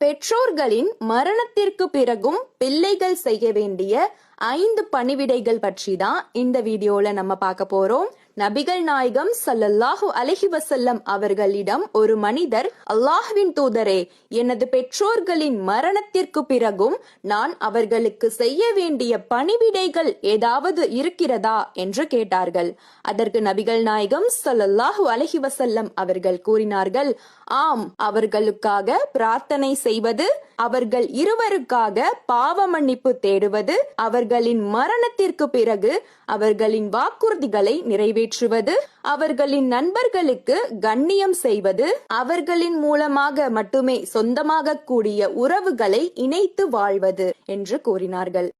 பெற்றோர்களின் மரணத்திற்கு பிறகும் பிள்ளைகள் செய்ய வேண்டிய ஐந்து பணிவிடைகள் பற்றி தான் இந்த வீடியோல நம்ம பார்க்க போறோம். நபிகள் நாயகம் சல்லல்லாஹு அலஹி வசல்லம் அவர்களிடம் ஒரு மனிதர் அல்லாஹ்வின் தூதரே எனது பெற்றோர்களின் மரணத்திற்கு பிறகும் நான் அவர்களுக்கு செய்ய வேண்டிய பணிவிடைகள் ஏதாவது இருக்கிறதா? என்று கேட்டார்கள். அதற்கு நபிகள் நாயகம் சல்லல்லாஹு அலஹி வசல்லம் அவர்கள் கூறினார்கள் ஆம் அவர்களுக்காக பிரார்த்தனை செய்வது அவர்கள் இருவருக்காக பாவ மன்னிப்பு தேடுவது அவர்களின் மரணத்திற்கு பிறகு அவர்களின் வாக்குறுதிகளை நிறைவேற்றுவது அவர்களின் நண்பர்களுக்கு கண்ணியம் செய்வது? அவர்களின் மூலமாக மட்டுமே சொந்தமாக கூடிய உறவுகளை இணைத்து வாழ்வது? என்று கூறினார்கள்.